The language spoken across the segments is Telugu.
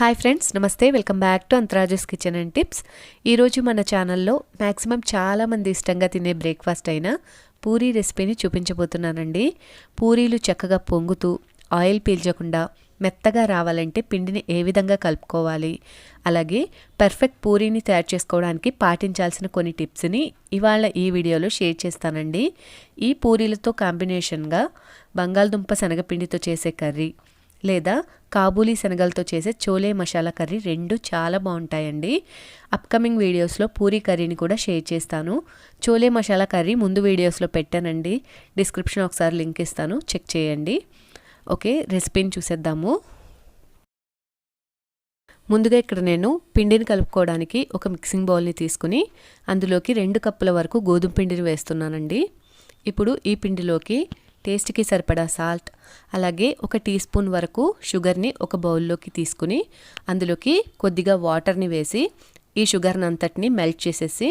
హాయ్ ఫ్రెండ్స్ నమస్తే వెల్కమ్ బ్యాక్ టు అంతరాజస్ కిచెన్ అండ్ టిప్స్ ఈరోజు మన ఛానల్లో మ్యాక్సిమం చాలామంది ఇష్టంగా తినే బ్రేక్ఫాస్ట్ అయిన పూరీ రెసిపీని చూపించబోతున్నానండి. పూరీలు చక్కగా పొంగుతూ ఆయిల్ పీల్చకుండా మెత్తగా రావాలంటే పిండిని ఏ విధంగా కలుపుకోవాలి? అలాగే పర్ఫెక్ట్ పూరీని తయారు చేసుకోవడానికి పాటించాల్సిన కొన్ని టిప్స్ని ఇవాళ ఈ వీడియోలో షేర్ చేస్తానండి. ఈ పూరీలతో కాంబినేషన్గా బంగాళదుంప శనగపిండితో చేసే కర్రీ లేదా కాబూలీ శనగలతో చేసే చోలే మసాలా కర్రీ రెండు చాలా బాగుంటాయండి. అప్కమింగ్ వీడియోస్లో పూరీ కర్రీని కూడా షేర్ చేస్తాను. చోలే మసాలా కర్రీ ముందు వీడియోస్లో పెట్టానండి. డిస్క్రిప్షన్ ఒకసారి లింక్ ఇస్తాను. చెక్ చేయండి. ఓకే రెసిపీని చూసేద్దాము. ముందుగా ఇక్కడ నేను పిండిని కలుపుకోవడానికి ఒక మిక్సింగ్ బౌల్ని తీసుకుని అందులోకి రెండు కప్పుల వరకు గోధుమ పిండిని వేస్తున్నానండి. ఇప్పుడు ఈ పిండిలోకి టేస్ట్కి సరిపడా సాల్ట్ అలాగే ఒక టీ స్పూన్ వరకు షుగర్ని ఒక బౌల్లోకి తీసుకుని అందులోకి కొద్దిగా వాటర్ని వేసి ఈ షుగర్ని అంతటిని మెల్ట్ చేసేసి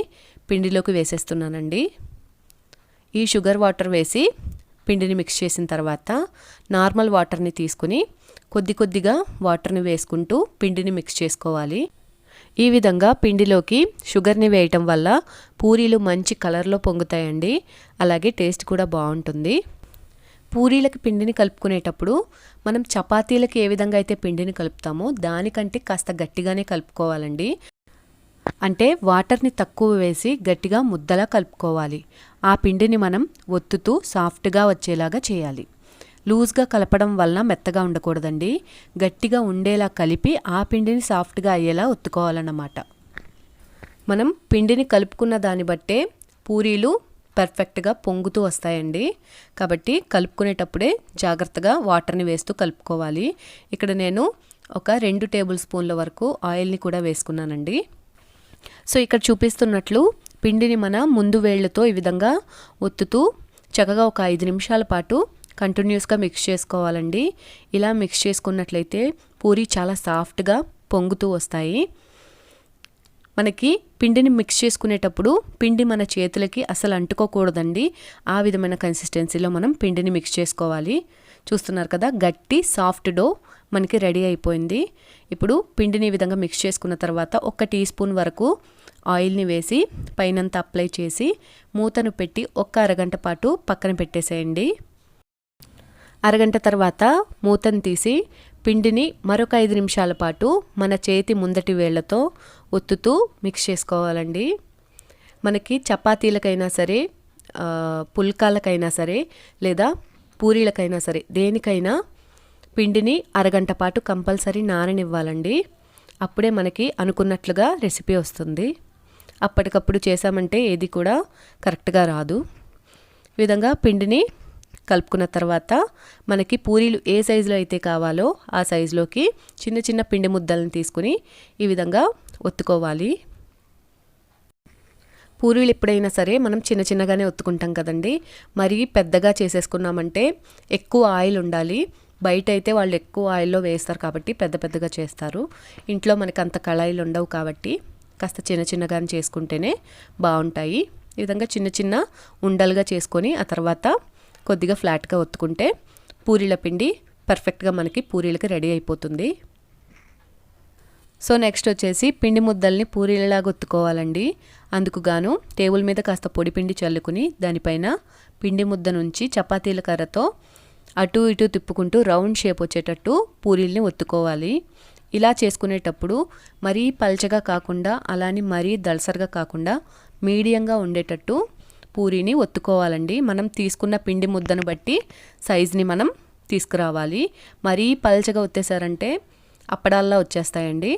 పిండిలోకి వేసేస్తున్నానండి. ఈ షుగర్ వాటర్ వేసి పిండిని మిక్స్ చేసిన తర్వాత నార్మల్ వాటర్ని తీసుకుని కొద్ది కొద్దిగా వాటర్ని వేసుకుంటూ పిండిని మిక్స్ చేసుకోవాలి. ఈ విధంగా పిండిలోకి షుగర్ని వేయటం వల్ల పూరీలు మంచి కలర్లో పొంగుతాయండి. అలాగే టేస్ట్ కూడా బాగుంటుంది. పూరీలకి పిండిని కలుపుకునేటప్పుడు మనం చపాతీలకి ఏ విధంగా అయితే పిండిని కలుపుతామో దానికంటే కాస్త గట్టిగానే కలుపుకోవాలండి. అంటే వాటర్ని తక్కువ వేసి గట్టిగా ముద్దలా కలుపుకోవాలి. ఆ పిండిని మనం ఒత్తుతూ సాఫ్ట్గా వచ్చేలాగా చేయాలి. లూజ్గా కలపడం వల్ల మెత్తగా ఉండకూడదండి. గట్టిగా ఉండేలా కలిపి ఆ పిండిని సాఫ్ట్గా అయ్యేలా ఒత్తుకోవాలన్నమాట. మనం పిండిని కలుపుకున్న దాన్ని బట్టే పూరీలు పర్ఫెక్ట్గా పొంగుతూ వస్తాయండి. కాబట్టి కలుపుకునేటప్పుడే జాగ్రత్తగా వాటర్ని వేస్తూ కలుపుకోవాలి. ఇక్కడ నేను ఒక రెండు టేబుల్ స్పూన్ల వరకు ఆయిల్ని కూడా వేసుకున్నానండి. సో ఇక్కడ చూపిస్తున్నట్లు పిండిని మన ముందు వేళ్ళతో ఈ విధంగా ఒత్తుతూ చక్కగా ఒక ఐదు నిమిషాల పాటు కంటిన్యూస్గా మిక్స్ చేసుకోవాలండి. ఇలా మిక్స్ చేసుకున్నట్లయితే పూరి చాలా సాఫ్ట్గా పొంగుతూ వస్తాయి. మనకి పిండిని మిక్స్ చేసుకునేటప్పుడు పిండి మన చేతులకి అసలు అంటుకోకూడదండి. ఆ విధమైన కన్సిస్టెన్సీలో మనం పిండిని మిక్స్ చేసుకోవాలి. చూస్తున్నారు కదా గట్టి సాఫ్ట్ డో మనకి రెడీ అయిపోయింది. ఇప్పుడు పిండిని ఈ విధంగా మిక్స్ చేసుకున్న తర్వాత ఒక టీ స్పూన్ వరకు ఆయిల్ని వేసి పైనంతా అప్లై చేసి మూతను పెట్టి ఒక్క అరగంట పాటు పక్కన పెట్టేసేయండి. అరగంట తర్వాత మూతను తీసి పిండిని మరొక ఐదు నిమిషాల పాటు మన చేతి ముందటి వేళ్ళతో ఒత్తుతూ మిక్స్ చేసుకోవాలండి. మనకి చపాతీలకైనా సరే పుల్కాలకైనా సరే లేదా పూరీలకైనా సరే దేనికైనా పిండిని అరగంట పాటు కంపల్సరీ నాననివ్వాలండి. అప్పుడే మనకి అనుకున్నట్లుగా రెసిపీ వస్తుంది. అప్పటికప్పుడు చేసామంటే ఏది కూడా కరెక్ట్గా రాదు. విధంగా పిండిని కలుపుకున్న తర్వాత మనకి పూరీలు ఏ సైజులో అయితే కావాలో ఆ సైజులోకి చిన్న చిన్న పిండి ముద్దలను తీసుకుని ఈ విధంగా ఒత్తుకోవాలి. పూరీలు ఎప్పుడైనా సరే మనం చిన్న చిన్నగానే ఒత్తుకుంటాం కదండి. మరీ పెద్దగా చేసేసుకున్నామంటే ఎక్కువ ఆయిల్ ఉండాలి. బయట అయితే వాళ్ళు ఎక్కువ ఆయిల్లో వేస్తారు కాబట్టి పెద్ద పెద్దగా చేస్తారు. ఇంట్లో మనకి అంత కళాయిలు ఉండవు కాబట్టి కాస్త చిన్న చిన్నగానే చేసుకుంటేనే బాగుంటాయి. ఈ విధంగా చిన్న చిన్న ఉండలుగా చేసుకొని ఆ తర్వాత కొద్దిగా ఫ్లాట్గా ఒత్తుకుంటే పూరీల పిండి పర్ఫెక్ట్గా మనకి పూరీలకి రెడీ అయిపోతుంది. సో నెక్స్ట్ వచ్చేసి పిండి ముద్దల్ని పూరీలలాగా ఒత్తుకోవాలండి. అందుకు గాను టేబుల్ మీద కాస్త పొడి పిండి చల్లుకుని దానిపైన పిండి ముద్ద నుంచి చపాతీల కర్రతో అటు ఇటు తిప్పుకుంటూ రౌండ్ షేప్ వచ్చేటట్టు పూరీల్ని ఒత్తుకోవాలి. ఇలా చేసుకునేటప్పుడు మరీ పల్చగా కాకుండా అలానే మరీ దళసరిగా కాకుండా మీడియంగా ఉండేటట్టు పూరీని ఒత్తుకోవాలండి. మనం తీసుకున్న పిండి ముద్దను బట్టి సైజుని మనం తీసుకురావాలి. మరీ పల్చగా ఒత్తేసారంటే అప్పడాల్లా వచ్చేస్తాయండి.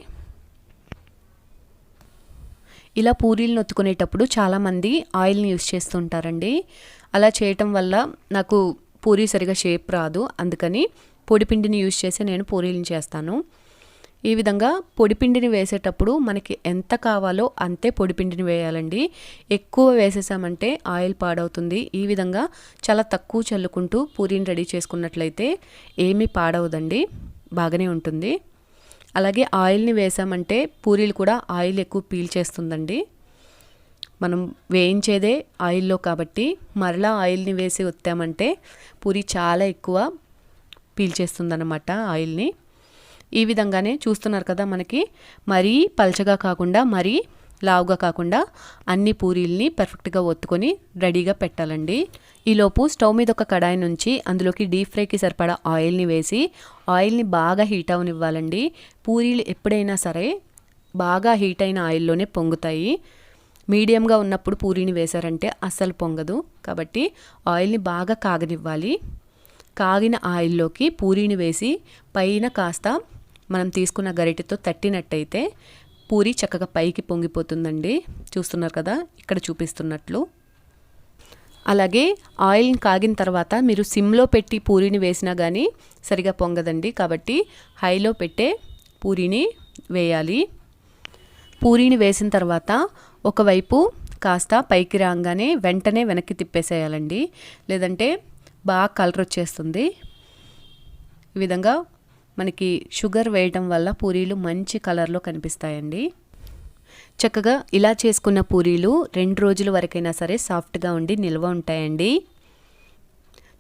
ఇలా పూరీలను ఒత్తుకునేటప్పుడు చాలామంది ఆయిల్ని యూస్ చేస్తుంటారండి. అలా చేయటం వల్ల నాకు పూరీ సరిగా షేప్ రాదు. అందుకని పొడిపిండిని యూస్ చేసి నేను పూరీలను చేస్తాను. ఈ విధంగా పొడిపిండిని వేసేటప్పుడు మనకి ఎంత కావాలో అంతే పొడిపిండిని వేయాలండి. ఎక్కువ వేసేసామంటే ఆయిల్ పాడవుతుంది. ఈ విధంగా చాలా తక్కువ చల్లుకుంటూ పూరీని రెడీ చేసుకున్నట్లయితే ఏమీ పాడవదండి. బాగానే ఉంటుంది. అలాగే ఆయిల్ని వేసామంటే పూరీలు కూడా ఆయిల్ ఎక్కువ పీల్చేస్తుందండి మనం వేయించేదే ఆయిల్లో కాబట్టి మరలా ఆయిల్ని వేసి వత్తామంటే పూరి చాలా ఎక్కువ పీల్చేస్తుందన్నమాట ఆయిల్ని. ఈ విధంగానే చూస్తున్నారు కదా మనకి. మరీ పల్చగా కాకుండా మరీ లావుగా కాకుండా అన్ని పూరీల్ని పర్ఫెక్ట్గా ఒత్తుకొని రెడీగా పెట్టాలండి. ఈలోపు స్టవ్ మీద ఒక కడాయి నుంచి అందులోకి డీప్ ఫ్రైకి సరిపడా ఆయిల్ని వేసి ఆయిల్ని బాగా హీట్ అవనివ్వాలండి. పూరీలు ఎప్పుడైనా సరే బాగా హీట్ అయిన ఆయిల్లోనే పొంగుతాయి. మీడియంగా ఉన్నప్పుడు పూరీని వేశారంటే అస్సలు పొంగదు. కాబట్టి ఆయిల్ని బాగా కాగనివ్వాలి. కాగిన ఆయిల్లోకి పూరీని వేసి పైన కాస్త మనం తీసుకున్న గరిటెతో తట్టినట్టయితే పూరి చక్కగా పైకి పొంగిపోతుందండి. చూస్తున్నారు కదా ఇక్కడ చూపిస్తున్నట్లు. అలాగే ఆయిల్ని కాగిన తర్వాత మీరు సిమ్లో పెట్టి పూరిని వేసినా కానీ సరిగా పొంగదండి. కాబట్టి హైలో పెట్టే పూరిని వేయాలి. పూరీని వేసిన తర్వాత ఒకవైపు కాస్త పైకి రాగానే వెంటనే వెనక్కి తిప్పేసేయాలండి. లేదంటే బాగా కలర్ వచ్చేస్తుంది. ఈ విధంగా మనకి షుగర్ వేయటం వల్ల పూరీలు మంచి కలర్లో కనిపిస్తాయండి. చక్కగా ఇలా చేసుకున్న పూరీలు రెండు రోజుల వరకైనా సరే సాఫ్ట్గా ఉండి నిల్వ ఉంటాయండి.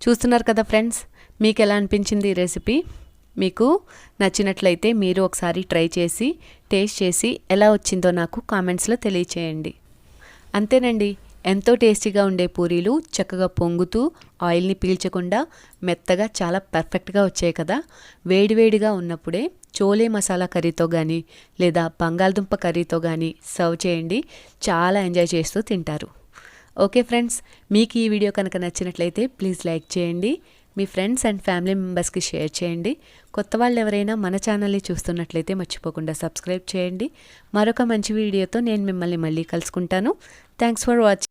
చూస్తున్నారు కదా ఫ్రెండ్స్ మీకు ఎలా అనిపించింది ఈ రెసిపీ? మీకు నచ్చినట్లయితే మీరు ఒకసారి ట్రై చేసి టేస్ట్ చేసి ఎలా వచ్చిందో నాకు కామెంట్స్లో తెలియచేయండి. అంతేనండి. ఎంతో టేస్టీగా ఉండే పూరీలు చక్కగా పొంగుతూ ఆయిల్ని పీల్చకుండా మెత్తగా చాలా పర్ఫెక్ట్గా వచ్చాయి కదా. వేడివేడిగా ఉన్నప్పుడే చోలే మసాలా కర్రీతో కానీ లేదా బంగాళదుంప కర్రీతో కానీ సర్వ్ చేయండి. చాలా ఎంజాయ్ చేస్తూ తింటారు. ఓకే ఫ్రెండ్స్ మీకు ఈ వీడియో కనుక నచ్చినట్లయితే ప్లీజ్ లైక్ చేయండి. మీ ఫ్రెండ్స్ అండ్ ఫ్యామిలీ మెంబర్స్కి షేర్ చేయండి. కొత్త వాళ్ళు ఎవరైనా మన ఛానల్ని చూస్తున్నట్లయితే మర్చిపోకుండా సబ్స్క్రైబ్ చేయండి. మరొక మంచి వీడియోతో నేను మిమ్మల్ని మళ్ళీ కలుసుకుంటాను. Thanks for watching